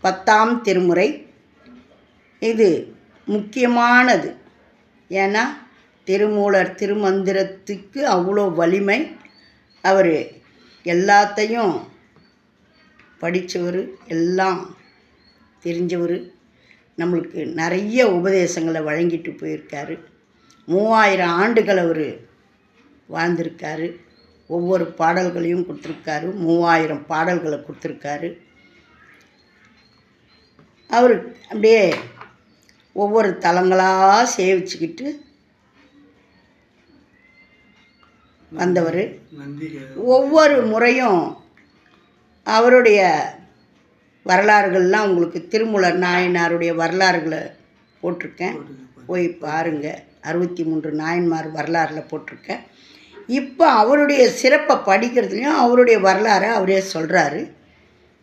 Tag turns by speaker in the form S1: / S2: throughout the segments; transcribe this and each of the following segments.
S1: பத்தாம் திருமுறை. இது முக்கியமானது. ஏன்னா திருமூலர் திருமந்திரத்துக்கு அவ்வளோ வலிமை. அவர் எல்லாத்தையும் படித்தவர் எல்லாம் தெரிஞ்சவர். நம்மளுக்கு நிறைய உபதேசங்களை வழங்கிட்டு போயிருக்காரு. மூவாயிரம் ஆண்டுகள் அவர் வாழ்ந்திருக்காரு. ஒவ்வொரு பாடல்களையும் கொடுத்துருக்காரு. மூவாயிரம் பாடல்களை கொடுத்துருக்காரு. அவர் அப்படியே ஒவ்வொரு தலங்களாக சேவிச்சுக்கிட்டு வந்தவர். ஒவ்வொரு முறையும் அவருடைய வரலாறுகள்லாம் உங்களுக்கு திருமூலர் நாயனாருடைய வரலாறுகளை போட்டிருக்கேன். போய் பாருங்கள் அறுபத்தி மூன்று நாயன்மார் வரலாறில் போட்டிருக்கேன். இப்போ அவருடைய சிறப்பை படிக்கிறதுலையும் அவருடைய வரலாறை அவரே சொல்கிறாரு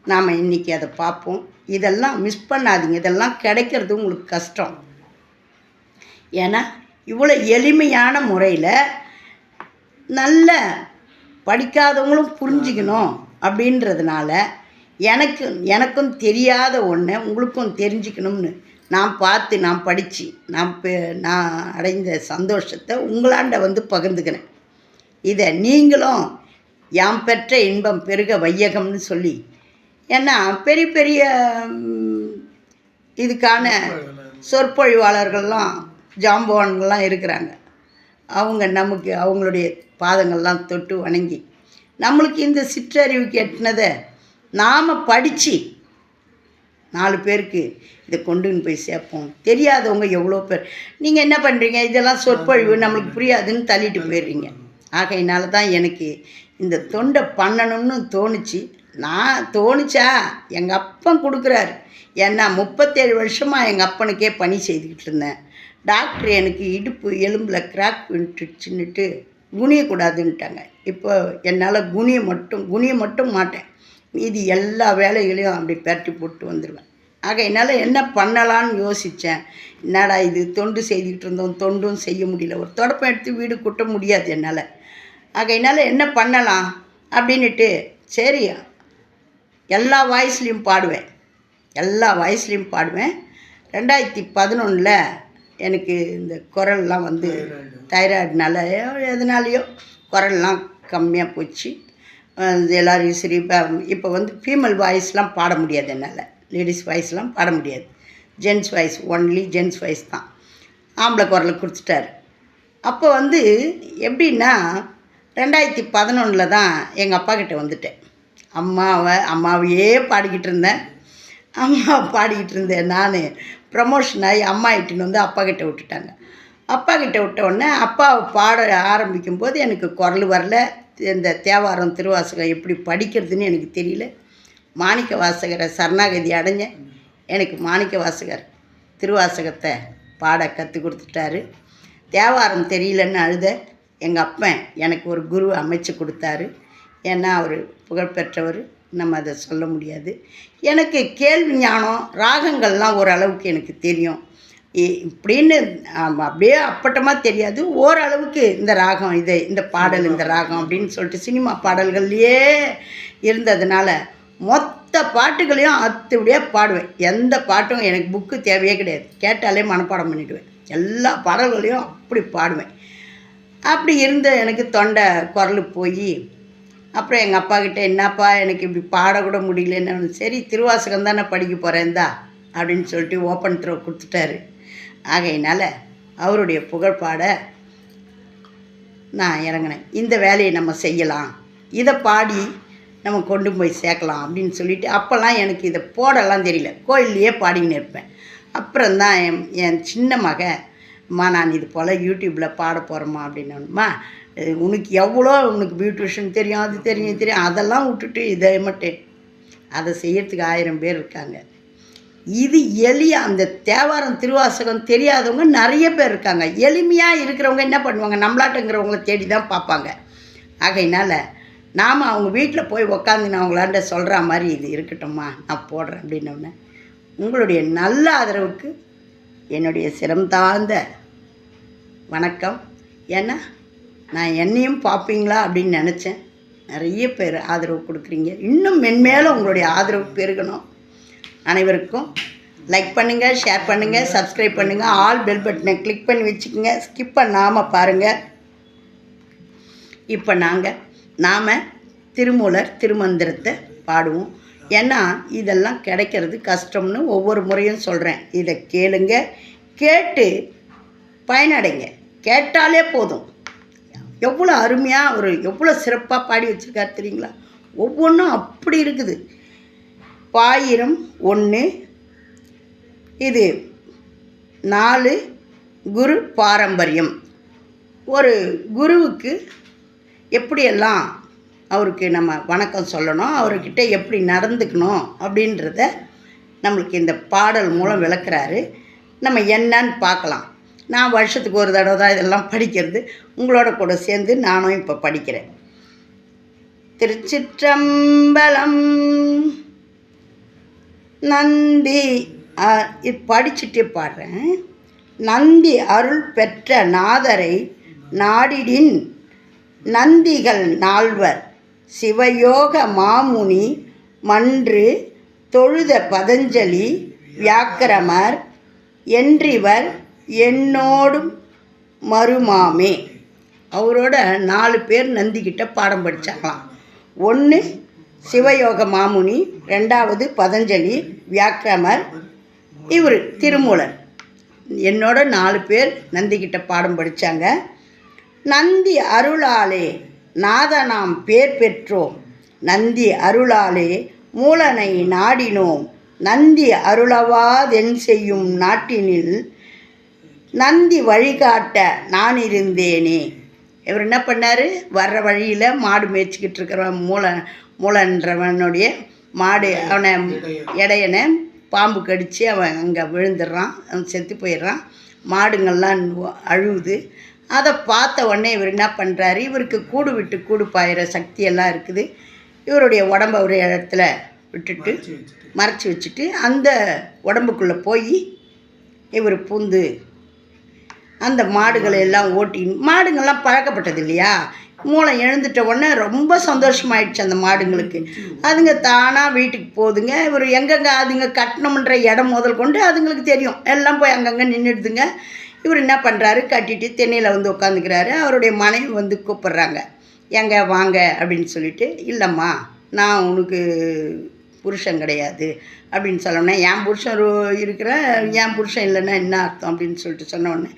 S1: நாம் இன்றைக்கி அதை பார்ப்போம். இதெல்லாம் மிஸ் பண்ணாதீங்க. இதெல்லாம் கிடைக்கிறது உங்களுக்கு கஷ்டம். ஏன்னா இவ்வளோ எளிமையான முறையில் நல்ல படிக்காதவங்களும் புரிஞ்சுக்கணும் அப்படின்றதுனால எனக்கு எனக்கும் தெரியாத ஒன்றை உங்களுக்கும் தெரிஞ்சுக்கணும்னு நான் பார்த்து நான் படித்து நான் பெ- நான் அடைந்த சந்தோஷத்தை உங்களாண்ட வந்து பகிர்ந்துக்கிறேன். இதை நீங்களும் யாம் பெற்ற இன்பம் பெருக வையகம்னு சொல்லி ஏன்னா பெரிய பெரிய இதுக்கான சொற்பொழிவாளர்கள்லாம் ஜாம்பவான்கள்லாம் இருக்கிறாங்க. அவங்க நமக்கு அவங்களுடைய பாதங்கள்லாம் தொட்டு வணங்கி நம்மளுக்கு இந்த சிற்றறிவுக்கு எட்டினதை நாம் படித்து நாலு பேருக்கு இதை கொண்டுன்னு போய் சேர்ப்போம். தெரியாதவங்க எவ்வளோ பேர். நீங்கள் என்ன பண்ணுறீங்க இதெல்லாம் சொற்பொழிவு நம்மளுக்கு புரியாதுன்னு தள்ளிட்டு போயிடுறீங்க. ஆகையினால தான் எனக்கு இந்த தொண்டை பண்ணணும்னு தோணுச்சு. நான் தோணுச்சா? எங்கள் அப்பன் கொடுக்குறாரு. ஏன்னா முப்பத்தேழு வருஷமாக எங்கள் அப்பனுக்கே பணி செய்துக்கிட்டு இருந்தேன். டாக்டர் எனக்கு இடுப்பு எலும்பில் கிராக் விட்டுச்சுன்னுட்டு குனியக்கூடாதுன்ட்டாங்க இப்போ என்னால் குனிய மட்டும் குனிய மட்டும் மாட்டேன். மீதி எல்லா வேலைகளையும் அப்படி பெரட்டி போட்டு வந்துடுவேன் ஆக என்னால் என்ன பண்ணலான்னு யோசித்தேன் என்னடா இது தொண்டு செய்துக்கிட்டு இருந்தோம் தொண்டும் செய்ய முடியல. ஒரு தொடப்பம் எடுத்து வீடு கூட்ட முடியாது என்னால். ஆக என்னால் என்ன பண்ணலாம்? அப்படின்னுட்டு சரியா எல்லா வாய்ஸ்லேயும் பாடுவேன். எல்லா வாய்ஸ்லேயும் பாடுவேன். ரெண்டாயிரத்தி பதினொன்றில் எனக்கு இந்த குரல்லாம் வந்து தைராய்டுனால எதனாலையோ குரல்லாம் கம்மியாக போச்சு. எல்லாரையும் சரி இப்போ இப்போ வந்து ஃபீமேல் வாய்ஸ்லாம் பாட முடியாது என்னால். லேடிஸ் வாய்ஸ்லாம் பாட முடியாது. Gents voice only gents voice தான். ஆம்பளை குரலை கொடுத்துட்டாரு அப்போ வந்து எப்படின்னா ரெண்டாயிரத்தி பதினொன்றில் தான் எங்கள் அப்பா கிட்ட வந்துட்டேன். அம்மாவை அம்மாவையே பாடிக்கிட்டு இருந்தேன். அம்மா பாடிக்கிட்டு இருந்தேன் நான். ப்ரமோஷன் ஆகி அம்மா இட்டுன்னு வந்து அப்பா கிட்ட விட்டுட்டாங்க. அப்பா கிட்ட விட்ட உடனே அப்பாவை பாட ஆரம்பிக்கும் போது எனக்கு குரல் வரல. இந்த தேவாரம் திருவாசகம் எப்படி படிக்கிறதுன்னு எனக்கு தெரியல. மாணிக்க வாசகரை சரணாகதி அடைஞ்சேன். எனக்கு மாணிக்க வாசகர் திருவாசகத்தை பாட கற்றுக் கொடுத்துட்டாரு. தேவாரம் தெரியலன்னு அழுத எங்கள் அப்பன் எனக்கு ஒரு குரு அமைச்சு கொடுத்தாரு. ஏன்னா அவர் புகழ்பெற்றவர். நம்ம அதை சொல்ல முடியாது. எனக்கு கேள்வி ஞானம் ராகங்கள்லாம் ஓரளவுக்கு எனக்கு தெரியும். இ- இப்படின்னு அப்படியே அப்பட்டமாக தெரியாது. ஓரளவுக்கு இந்த ராகம் இது இந்த பாடல் இந்த ராகம் அப்படின்னு சொல்லிட்டு சினிமா பாடல்கள்லையே இருந்ததுனால மொத்த பாட்டுகளையும் அத்துபடியாக பாடுவேன். எந்த பாட்டும் எனக்கு புக்கு தேவையே கிடையாது. கேட்டாலே மனப்பாடம் பண்ணிவிடுவேன் எல்லா பாடல்களையும் அப்படி பாடுவேன். அப்படி இருந்த எனக்கு தொண்டை குரல் போய் அப்புறம் எங்கள் அப்பா கிட்டே என்னப்பா எனக்கு இப்படி பாடக்கூட முடியலன்னு சரி திருவாசகம் தானே படிக்க போகிறேன்தா அப்படின்னு சொல்லிட்டு ஓப்பன் த்ரோ கொடுத்துட்டாரு. ஆகையினால் அவருடைய புகழ் பாட நான் இறங்கினேன். இந்த வேலையை நம்ம செய்யலாம். இதை பாடி நம்ம கொண்டு போய் சேர்க்கலாம் அப்படின்னு சொல்லிட்டு அப்போல்லாம் எனக்கு இதை போடலாம் தெரியல. கோயில்லையே பாடிக்கின்னு இருப்பேன். அப்புறம்தான் என் என் சின்ன மகன் அம்மா நான் இது போல் யூடியூப்பில் பாட போகிறேம்மா அப்படின்னம்மா உனக்கு எவ்வளோ உனக்கு பியூட்டிஷன் தெரியும் அது தெரியும் தெரியும். அதெல்லாம் விட்டுட்டு இதை மட்டும். அதை செய்யறதுக்கு ஆயிரம் பேர் இருக்காங்க. இது எளிய அந்த தேவாரம் திருவாசகம் தெரியாதவங்க நிறைய பேர் இருக்காங்க. எளிமையாக இருக்கிறவங்க என்ன பண்ணுவாங்க? நம்மளாட்டுங்கிறவங்கள தேடி தான் பார்ப்பாங்க. ஆகையினால் நாம் அவங்க வீட்டில் போய் உக்காந்து அவங்களாண்ட சொல்கிற மாதிரி இது இருக்கட்டும்மா நான் போடுறேன் அப்படின்னோடனே உங்களுடைய நல்ல ஆதரவுக்கு என்னுடைய சிரம் தாழ்ந்த வணக்கம். ஏன்னா நான் என்னையும் பார்ப்பீங்களா அப்படின்னு நினச்சேன். நிறைய பேர் ஆதரவு கொடுக்குறீங்க. இன்னும் மென்மேலும் உங்களுடைய ஆதரவு பெருகணும். அனைவருக்கும் லைக் பண்ணுங்கள் ஷேர் பண்ணுங்கள் சப்ஸ்கிரைப் பண்ணுங்கள் ஆல் பெல் பட்டனை கிளிக் பண்ணி வச்சுக்கோங்க. ஸ்கிப் பண்ணாமல் பாருங்கள் இப்போ நாங்கள் நாம் திருமூலர் திருமந்திரத்தை பாடுவோம். ஏன்னா இதெல்லாம் கிடைக்கிறது கஷ்டம்னு ஒவ்வொரு முறையும் சொல்கிறேன் இதை கேளுங்க கேட்டு பயனடைங்க. கேட்டாலே போதும். எவ்வளோ அருமையாக ஒரு எவ்வளோ சிறப்பாக பாடி வச்சுருக்காரு தெரியுங்களா? ஒவ்வொன்றும் அப்படி இருக்குது. பாயிரம் ஒன்று இது நாலு குரு பாரம்பரியம். ஒரு குருவுக்கு எப்படியெல்லாம் அவருக்கு நம்ம வணக்கம் சொல்லணும் அவர்கிட்ட எப்படி நடந்துக்கணும் அப்படின்றத நம்மளுக்கு இந்த பாடல் மூலம் விளக்குறாரு. நம்ம என்னன்னு பார்க்கலாம். நான் வருஷத்துக்கு ஒரு தடவை தான் இதெல்லாம் படிக்கிறது. உங்களோட கூட சேர்ந்து நானும் இப்போ படிக்கிறேன். திருச்சிற்றம்பலம் நந்தி அ, இது பாடுறேன். நந்தி அருள் பெற்ற நாதரை நாடிடின் நந்திகள் நால்வர் சிவயோக மாமுனி மன்று தொழுத பதஞ்சலி வியாக்கிரமர் என்றிவர் என்னோடும் மருமாமே அவரோட நாலு பேர் நந்திக்கிட்ட பாடம் படித்தாங்களாம் ஒன்று சிவயோக மாமுனி ரெண்டாவது பதஞ்சலி வியாக்கிரமர் இவர் திருமூலர். என்னோட நாலு பேர் நந்திக்கிட்ட பாடம் படித்தாங்க நந்தி அருளாலே நாதனாம் பேர் பெற்றோம். நந்தி அருளாலே மூலனை நாடினோம். நந்தி அருளவாதென் செய்யும் நாட்டினில் நந்தி வழிகாட்ட நான் இருந்தேனே இவர் என்ன பண்ணார்? வர்ற வழியில் மாடு மேய்ச்சிக்கிட்டு இருக்கிறவன் மூல மூலன்றவனுடைய மாடு அவனை இடையனை பாம்பு கடித்து அவன் அங்கே விழுந்துடுறான் அவன் செத்து போயிடுறான். மாடுங்கள்லாம் அழுவுது. அதை பார்த்த உடனே இவர் என்ன பண்ணுறாரு இவருக்கு கூடு விட்டு கூடு பாயிற சக்தியெல்லாம் இருக்குது. இவருடைய உடம்ப ஒரு இடத்துல விட்டுட்டு மறைச்சி வச்சுட்டு அந்த உடம்புக்குள்ளே போய் இவர் பூந்து அந்த மாடுகளை எல்லாம் ஓட்டி மாடுங்கள்லாம் பழக்கப்பட்டது இல்லையா மூளை எழுந்துட்ட உடனே ரொம்ப சந்தோஷமாயிடுச்சு அந்த மாடுங்களுக்கு. அதுங்க தானாக வீட்டுக்கு போகுதுங்க இவர் எங்கெங்கே அதுங்க கட்டணுன்ற இடம் முதல் கொண்டு அதுங்களுக்கு தெரியும். எல்லாம் போய் அங்கங்கே நின்றுடுதுங்க இவர் என்ன பண்ணுறாரு கட்டிட்டு தென்னையில் வந்து உட்காந்துக்கிறாரு அவருடைய மனைவி வந்து கூப்பிட்றாங்க. எங்க வாங்க அப்படின்னு சொல்லிட்டு இல்லைம்மா நான் உனக்கு புருஷன் கிடையாது அப்படின்னு சொன்னோடனே என் புருஷன் இருக்கிற என் புருஷன் இல்லைன்னா என்ன அர்த்தம்? அப்படின்னு சொல்லிட்டு சொன்ன உடனே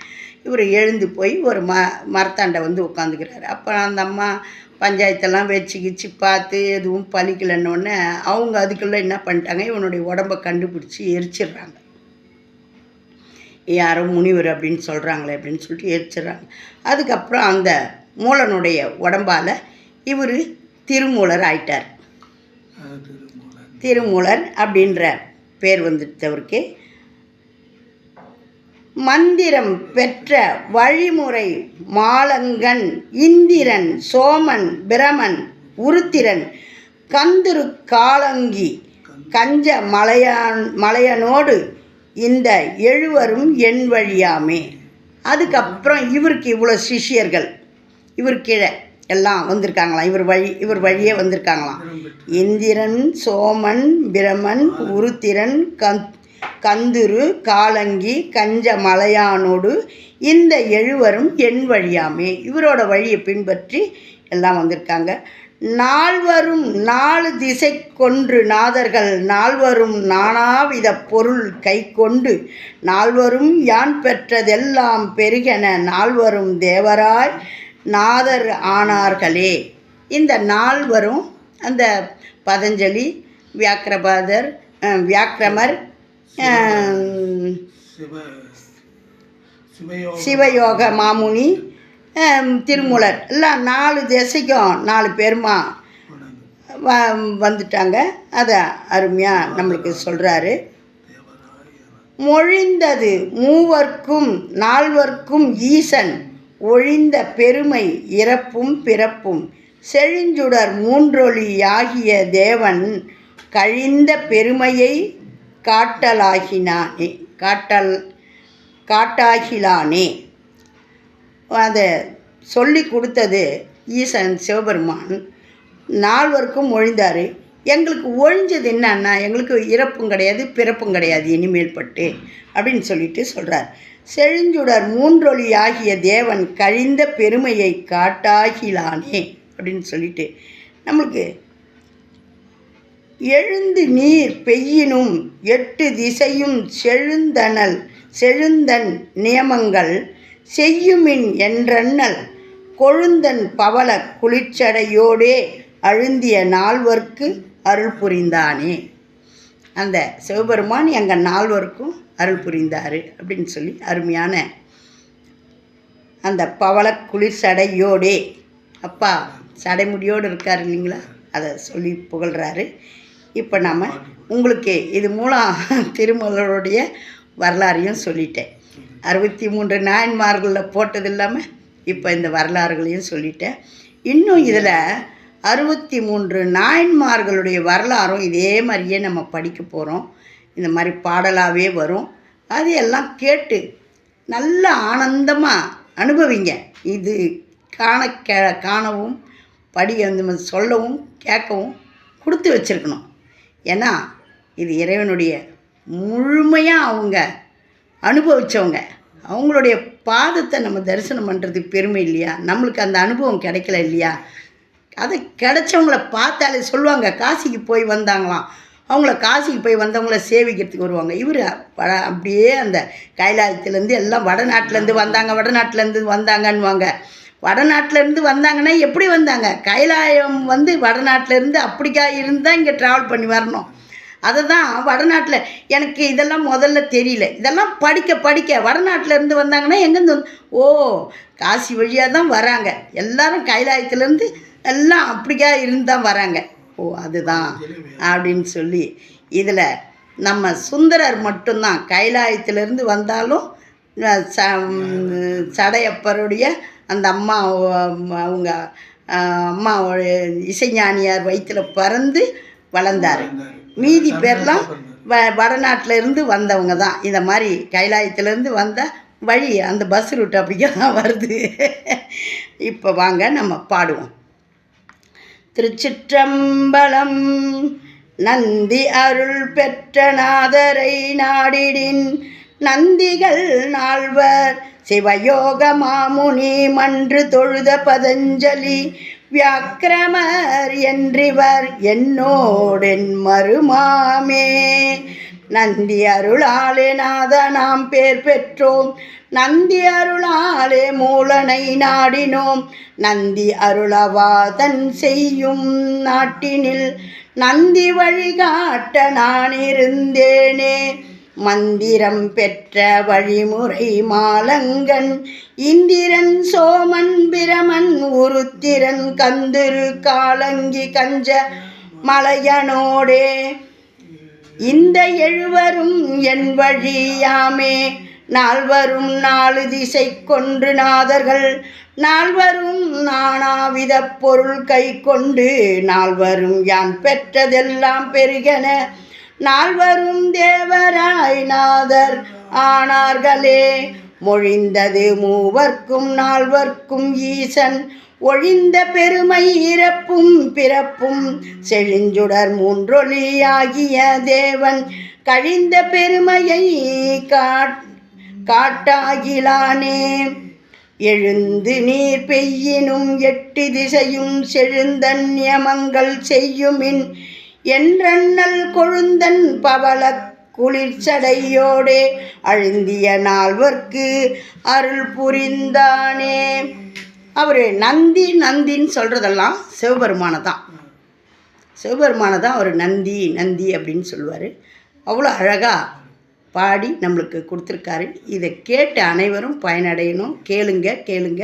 S1: இவர் எழுந்து போய் ஒரு ம மரத்தாண்டை வந்து உட்காந்துக்கிறாரு அப்போ அந்த அம்மா பஞ்சாயத்தெல்லாம் வச்சு கிச்சு பார்த்து எதுவும் பலிக்கலைன்ன உடனே அவங்க அதுக்குள்ளே என்ன பண்ணிட்டாங்க இவனுடைய உடம்ப கண்டுபிடிச்சி எரிச்சிடுறாங்க யாரோ முனிவர் அப்படின்னு சொல்கிறாங்களே அப்படின்னு சொல்லிட்டு எரிச்சிடுறாங்க அதுக்கப்புறம் அந்த மூலனுடைய உடம்பால் இவர் திருமூலர் ஆயிட்டார். திருமூலர் அப்படின்ற பேர் வந்துட்டவருக்கு மந்திரம் பெற்ற வழிமுறை மாலங்கன் இந்திரன் சோமன் பிரமன் உருத்திரன் கந்துரு காலங்கி கஞ்ச மலையான் மலையனோடு இந்த எழுவரும் என் வழியாமே. அதுக்கப்புறம் இவருக்கு இவ்வளோ சிஷ்யர்கள். இவர் கீழே எல்லாம் வந்திருக்காங்களாம். இவர் வழி இவர் வழியே வந்திருக்காங்களாம். இந்திரன் சோமன் பிரமன் உருத்திரன் கந் கந்துரு காலங்கி கஞ்ச மலையானோடு இந்த எழுவரும் என் வழியாமே. இவரோட வழியை பின்பற்றி எல்லாம் வந்திருக்காங்க. நால்வரும் நாலு திசை கொன்று நாதர்கள் நால்வரும் நானாவித பொருள் கை கொண்டு நால்வரும் யான் பெற்றதெல்லாம் பெருகென நால்வரும் தேவராய் நாதர் ஆனார்களே. இந்த நால்வரும் அந்த பதஞ்சலி வியாக்கிரபாதர் வியாக்கிரமர்
S2: சிவயோக
S1: சிவயோக மாமுனி அஹ், திருமூலர். எல்லாம் நாலு திசைக்கும் நாலு பேருமா வ வந்துட்டாங்க. அதை அருமையாக நம்மளுக்கு சொல்கிறாரு மொழிந்தது மூவர்க்கும் நால்வர்க்கும் ஈசன். ஒழிந்த பெருமை இறப்பும் பிறப்பும். செழிஞ்சுடர் மூன்றொழியாகிய தேவன் கழிந்த பெருமையை காட்டலாகினானே காட்டல் காட்டாகிலானே. அதை சொல்லி கொடுத்தது ஈசன் சிவபெருமான். நால்வருக்கும் ஒழிந்தார். எங்களுக்கு ஒழிஞ்சது என்னன்னா எங்களுக்கு இறப்பும் கிடையாது பிறப்பும் கிடையாது இனிமேல் பட்டு அப்படின்னு சொல்லிட்டு சொல்கிறார் செழிஞ்சுடர் மூன்றொழி ஆகிய தேவன் கழிந்த பெருமையை காட்டாகிலானே அப்படின்னு சொல்லிட்டு நம்மளுக்கு எழுந்து நீர் பெய்யினும் எட்டு திசையும் செழுந்தனல் செழுந்தன் நியமங்கள் செய்யுமின் என்றண்ணல் கொழுந்தன் பவள குளிர்ச்சடையோடே அழுந்திய நால்வர்க்கு அருள் புரிந்தானே. அந்த சிவபெருமான் எங்கள் நால்வருக்கும் அருள் புரிந்தார் அப்படின்னு சொல்லி அருமையான அந்த பவள குளிர் சடையோடே அப்பா சடைமுடியோடு இருக்கார் இல்லைங்களா? அதை சொல்லி புகழ்கிறாரு இப்போ நாம் உங்களுக்கு இது மூலம் திருமலருடைய வரலாறையும் சொல்லிட்டேன். அறுபத்தி மூன்று நாயன்மார்களில் போட்டது இல்லாமல் இப்போ இந்த வரலாறுகளையும் சொல்லிட்டேன். இன்னும் இதில் அறுபத்தி மூன்று நாயன்மார்களுடைய வரலாறும் இதே மாதிரியே நம்ம படிக்க போகிறோம் இந்த மாதிரி பாடலாகவே வரும். அது எல்லாம் கேட்டு நல்ல ஆனந்தமாக அனுபவிங்க. இது காண கே காணவும் படி அந்த சொல்லவும் கேட்கவும் கொடுத்து வச்சுருக்கணும். ஏன்னா இது இறைவனுடைய முழுமையாக அவங்க அனுபவித்தவங்க அவங்களுடைய பாதத்தை நம்ம தரிசனம் பண்ணுறதுக்கு பெருமை இல்லையா? நம்மளுக்கு அந்த அனுபவம் கிடைக்கல இல்லையா? அதை கிடைச்சவங்கள பார்த்தாலே சொல்லுவாங்க காசிக்கு போய் வந்தாங்களாம். அவங்கள காசிக்கு போய் வந்தவங்கள சேவிக்கிறதுக்கு வருவாங்க. இவர் வட அப்படியே அந்த கைலாயத்துலேருந்து எல்லாம் வடநாட்டிலேருந்து வந்தாங்க வடநாட்டிலேருந்து வந்தாங்கன்னுவாங்க. வடநாட்டிலேருந்து வந்தாங்கன்னா எப்படி வந்தாங்க? கைலாயம் வந்து வடநாட்டிலேருந்து அப்படிக்கா இருந்தால் இங்கே ட்ராவல் பண்ணி வரணும். அதை தான் வடநாட்டில் எனக்கு இதெல்லாம் முதல்ல தெரியல. இதெல்லாம் படிக்க படிக்க வடநாட்டிலேருந்து வந்தாங்கன்னா எங்கேருந்து ஓ காசி வழியாக தான் வராங்க. எல்லாரும் கைலாயத்துலேருந்து எல்லாம் அப்படிக்கா இருந்து தான் வராங்க. ஓ அதுதான் அப்படின்னு சொல்லி இதில் நம்ம சுந்தரர் மட்டும்தான் கைலாயத்திலேருந்து வந்தாலும் ச சடையப்பருடைய அந்த அம்மா அவங்க அம்மாவுடைய இசைஞானியார் வயிற்றில் பறந்து வளர்ந்தார். மீதி பேர்லாம் வ வடநாட்டில் இருந்து வந்தவங்க தான். இந்த மாதிரி கைலாயத்துலேருந்து வந்தால் வழி அந்த பஸ் ரூட் அப்படிக்கே தான் வருது. இப்போ வாங்க நம்ம பாடுவோம். திருச்சிற்றம்பலம் நந்தி அருள் பெற்ற நாதரை நாடிடின் நந்திகள் நால்வர் சிவயோக மாமுனி மன்று தொழுத பதஞ்சலி வியாக்கிரமர் என்றிவர் என்னோடென் மருமாமே நந்தி அருளாலே நாத நாம் பேர் பெற்றோம். நந்தி அருளாலே மூலனை நாடினோம். நந்தி அருளவாதன் செய்யும் நாட்டினில். நந்தி வழிகாட்ட நான் இருந்தேனே மந்திரம் பெற்ற வழிமுறை மாலங்கன் இந்திரன் சோமன் பிரமன் உருத்திரன் கந்திரு காலங்கி கஞ்ச மலையனோடே. இந்த எழுவரும் என் வழியாமே. நால்வரும் நாலு திசை கொன்று நாதர்கள். நால்வரும் நானாவித பொருள் கை கொண்டு நால்வரும் யான் பெற்றதெல்லாம் பெருகென நால்வரும் தேவராய் நாதர் ஆனார்களே. மொழிந்தது மூவர்க்கும் நால்வர்க்கும் ஈசன். ஒழிந்த பெருமை இறப்பும் பிறப்பும் செழிஞ்சுடர் மூன்றொழியாகிய தேவன். கழிந்த பெருமையை காட் காட்டாகிலானே. எழுந்து நீர் பெய்யினும் எட்டு திசையும் செழுந்தன் நியமங்கள் செய்யுமின். என்றண்ணல் கொழுந்தன் பவள குளிர்ச்சடையோடே அழுந்திய நால்வர்க்கு அருள் புரிந்தானே. அவர் நந்தி நந்தின்னு சொல்கிறதெல்லாம் சிவபெருமானை தான் சிவபெருமானை தான் அவர் நந்தி நந்தி அப்படின்னு சொல்லுவார். அவ்வளோ அழகாக பாடி நம்மளுக்கு கொடுத்துருக்காரு. இதை கேட்டு அனைவரும் பயனடையணும். கேளுங்க கேளுங்க.